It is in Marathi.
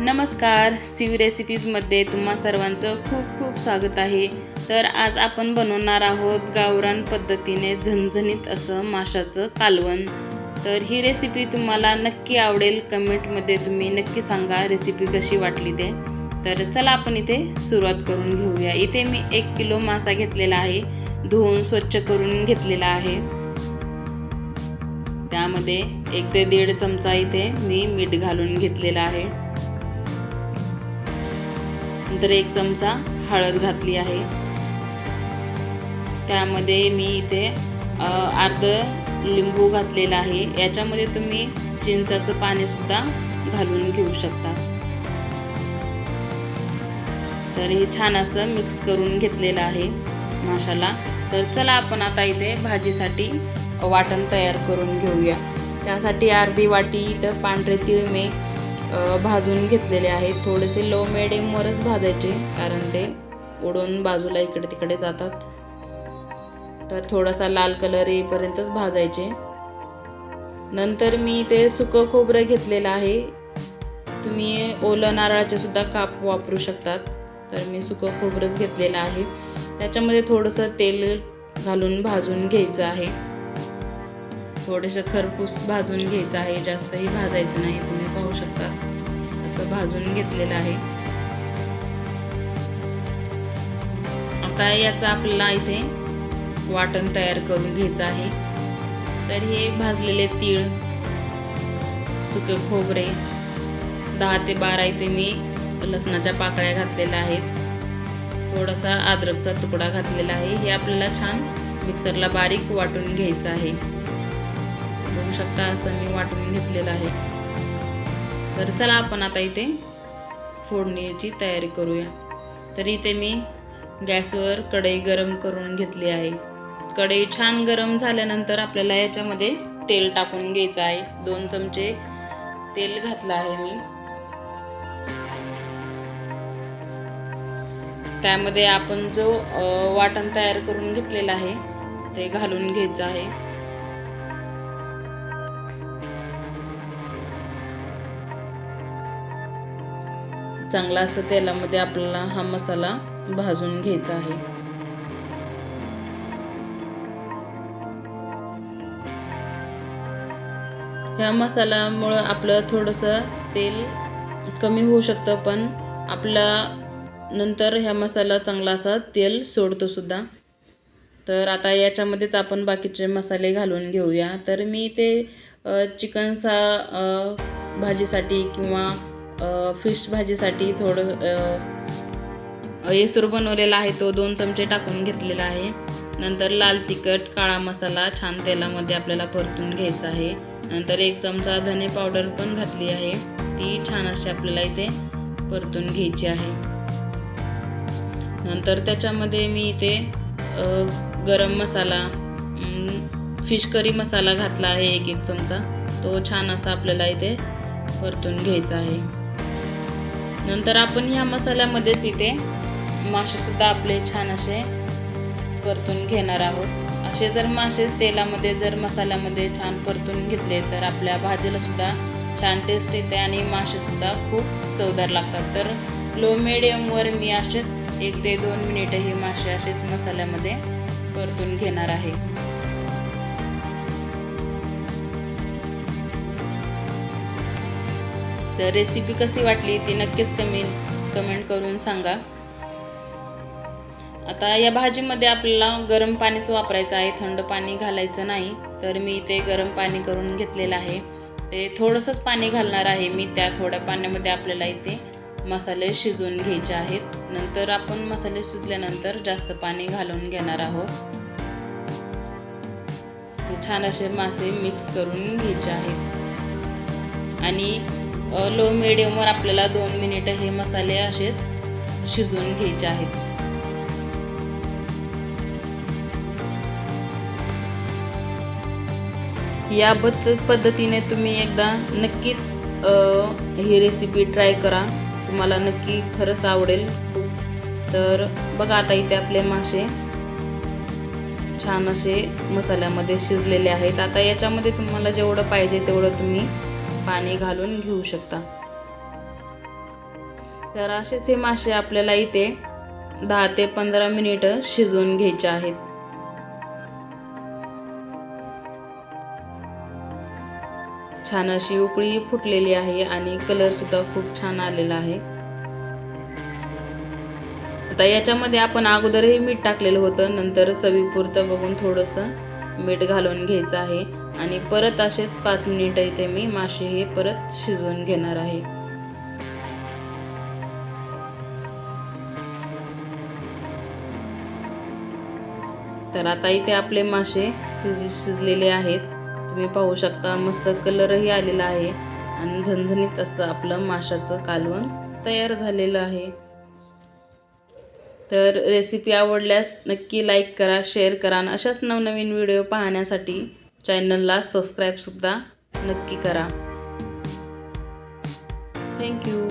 नमस्कार सिव रेसिपीजमध्ये तुम्हा सर्वांचं खूप खूप स्वागत आहे. तर आज आपण बनवणार आहोत गावरान पद्धतीने झणझणीत असं माशाचं कालवण. तर ही रेसिपी तुम्हाला नक्की आवडेल कमेंटमध्ये तुम्ही नक्की सांगा रेसिपी कशी वाटली ते. तर चला आपण इथे सुरुवात करून घेऊया. इथे मी एक किलो मासा घेतलेला आहे धुवून स्वच्छ करून घेतलेला आहे. त्यामध्ये एक ते दीड चमचा इथे मी मीठ घालून घेतलेला आहे. नंतर एक चमचा हळद घातली आहे. त्यामध्ये मी इथे अर्ध लिंबू घातलेला आहे. याच्यामध्ये तुम्ही चिंचाचं पाणीसुद्धा घालून घेऊ शकता. तर हे छान असं मिक्स करून घेतलेलं आहे माशाला तर चला आपण आता इथे भाजीसाठी वाटण तयार करून घेऊया. त्यासाठी अर्धी वाटी इथं पांढरे तिळमे भाजून घेतलेले आहेत. थोडेसे लो मिडियमवरच भाजायचे कारण ते उडून बाजूला इकडे तिकडे जातात. तर थोडासा लाल कलर येईपर्यंतच भाजायचे. नंतर मी ते सुकं खोबरं घेतलेलं आहे. तुम्ही ओलं नारळाचे सुद्धा काप वापरू शकतात. तर मी सुकं खोबरंच घेतलेलं आहे. त्याच्यामध्ये थोडंसं तेल घालून भाजून घ्यायचं आहे. थोडंसं खरपूस भाजून घ्यायचं आहे. जास्तही भाजायचं नाही तुम्ही पाहू शकता. असं भाजून घेतलेलं आहे. आता याचा आपल्याला इथे वाटण तयार करून घ्यायचं आहे. तर हे भाजलेले तीळ सुके खोबरे दहा ते बारा इथे मी लसणाच्या पाकळ्या घातलेल्या आहेत. थोडासा अद्रकचा तुकडा घातलेला आहे. हे आपल्याला छान मिक्सरला बारीक वाटून घ्यायचं आहे. बघू शकता असं मी वाटून घेतलेलं आहे. तर चला आपण आता इथे फोडणीची तयारी करूया. तर इथे मी गॅसवर कढई गरम करून घेतली आहे. कढई छान गरम झाल्यानंतर आपल्याला याच्यामध्ये तेल टाकून घ्यायचं आहे. दोन चमचे तेल घातलं आहे मी. त्यामध्ये आपण जो वाटण तयार करून घेतलेला आहे ते घालून घ्यायचं आहे. चांगला असं तेलामध्ये आपल्याला हा मसाला भाजून घ्यायचा आहे. ह्या मसाल्यामुळं आपलं थोडंसं तेल कमी होऊ शकतं पण आपला नंतर ह्या मसाला चांगला असा तेल सोडतो सुद्धा. तर आता याच्यामध्येच आपण बाकीचे मसाले घालून घेऊया. तर मी ते चिकन सा भाजीसाठी किंवा फिश भाजीसाठी थोडं येसूर बनवलेला आहे तो दोन चमचे टाकून घेतलेला आहे. नंतर लाल तिखट काळा मसाला छान तेलामध्ये आपल्याला परतून घ्यायचा आहे. नंतर एक चमचा धने पावडर पण घातली आहे. ती छान अशी आपल्याला इथे परतून घ्यायची आहे. नंतर त्याच्यामध्ये मी इथे गरम मसाला फिश करी मसाला घातला आहे एक एक चमचा. तो छान असा आपल्याला इथे परतून घ्यायचा आहे. नंतर आपण ह्या मसाल्यामध्येच इथे मासेसुद्धा आपले छान असे परतून घेणार आहोत. असे जर मासे तेलामध्ये जर मसाल्यामध्ये छान परतून घेतले तर आपल्या भाजीलासुद्धा छान टेस्ट येते आणि मासेसुद्धा खूप चवदार लागतात. तर लो मिडियमवर मी असेच एक ते दोन मिनिटं हे मासे असेच मसाल्यामध्ये परतून घेणार आहे. तर रेसिपी कशी वाटली ती नक्कीच कमी कमेंट करून सांगा. आता या भाजीमध्ये आपल्याला गरम पाणीच वापरायचं आहे. थंड पाणी घालायचं नाही. तर मी इथे गरम पाणी करून घेतलेलं आहे. ते थोडंसंच पाणी घालणार आहे मी. त्या थोड्या पाण्यामध्ये आपल्याला इथे मसाले शिजवून घ्यायचे आहेत. नंतर आपण मसाले शिजल्यानंतर जास्त पाणी घालून घेणार आहोत. छान असे मासे मिक्स करून घ्यायचे आहेत. आणि लो मिडियमवर आपल्याला दोन मिनिटं हे मसाले असेच शिजवून घ्यायचे आहेत. या पद्धतीने तुम्ही एकदा नक्कीच ही रेसिपी ट्राय करा. तुम्हाला नक्की खरंच आवडेल. तर बघा आता इथे आपले मासे छान असे मसाल्यामध्ये शिजलेले आहेत. आता याच्यामध्ये तुम्हाला जेवढं पाहिजे तेवढं तुम्ही पाणी घालून घेऊ शकता. तर असेच हे मासे आपल्याला इथे दहा ते पंधरा मिनिटं शिजवून घ्यायचे आहेत. छान अशी उकळी फुटलेली आहे आणि कलर सुद्धा खूप छान आलेला आहे. आता याच्यामध्ये आपण अगोदरही मीठ टाकलेलं होतं नंतर चवीपुरतं बघून थोडंसं मीठ घालून घ्यायचं आहे. आणि परत असेच पाच मिनिटं इथे मी मासे हे परत शिजवून घेणार आहे. तर आता इथे आपले मासे शिज शिजलेले आहेत. तुम्ही पाहू शकता मस्त कलरही आलेला आहे आणि झणझणीत असं आपलं माशाचं कालवण तयार झालेलं आहे. तर रेसिपी आवडल्यास नक्की लाईक करा शेअर करा आणि अशाच नवनवीन व्हिडिओ पाहण्यासाठी चॅनलला सबस्क्राईबसुद्धा नक्की करा. थँक्यू